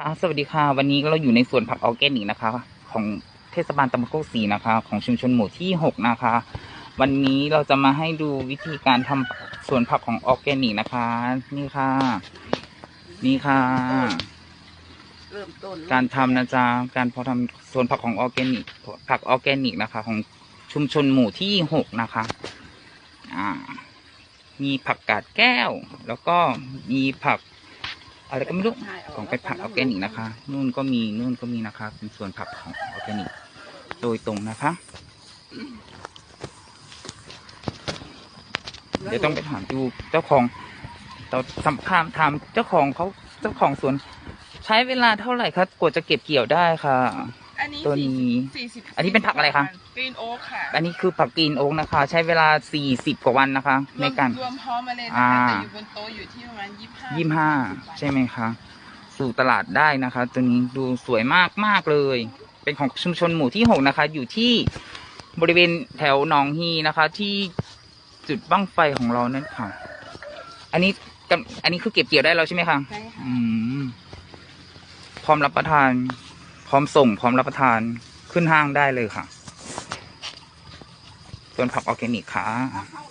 ค่ะสวัสดีค่ะ วันนี้เราอยู่ในสวนผักออร์แกนิกนะคะ ของเทศบาลตำบลโคกศรีนะคะ ของชุมชนหมู่ที่หกนะคะ วันนี้เราจะมาให้ดูวิธีการทำสวนผักของออร์แกนิกนะคะ นี่ค่ะ นี่ค่ะ เริ่มต้นการทำนะจ๊ะการพอทำสวนผักของออร์แกนิกผักออร์แกนิกนะคะ ของชุมชนหมู่ที่หกนะคะ อ่า มีผักกาดแก้ว แล้วก็มีผัก อะไรก็ไม่รู้ของเป็นผักออร์แกนิกนะคะนู่นก็มีนู่นก็มีนะคะ เป็นส่วนผักของออร์แกนิกโดยตรงนะคะ เดี๋ยวต้องไปถามดูเจ้าของเราสัมภาษณ์ถามเจ้าของเขาเจ้าของสวน ใช้เวลาเท่าไหร่ครับกว่าจะเก็บเกี่ยวได้ค่ะ อันนี้ตัวนี้ สี่สิบอันนี้เป็นผักอะไรคะ กรีนโอ๊กค่ะอันนี้คือผักกรีนโอ๊กนะคะ ใช้เวลา 40 กว่าวันนะคะ ในการ รวมพร้อมมาเลยอ่านะคะแต่อยู่บนโต๊ะอยู่ที่ประมาณยี่สิบห้ายี่ห้าใช่ไหมคะ สู่ตลาดได้นะคะ ตัวนี้ดูสวยมากมากเลย เป็นของชุมชนหมู่ที่หกนะคะ อยู่ที่บริเวณแถวหนองฮีนะคะ ที่จุดบั้งไฟของเรานั่นค่ะ อันนี้กำอันนี้คือเก็บเกี่ยวได้แล้วใช่ไหมคะ ใช่ค่ะอืมพร้อมรับประทานพ ร้อมส่งพร้อมรับประทานขึ้นห้างได้เลยค่ะ ส่วนผักออร์แกนิกค่ะเอาเข้า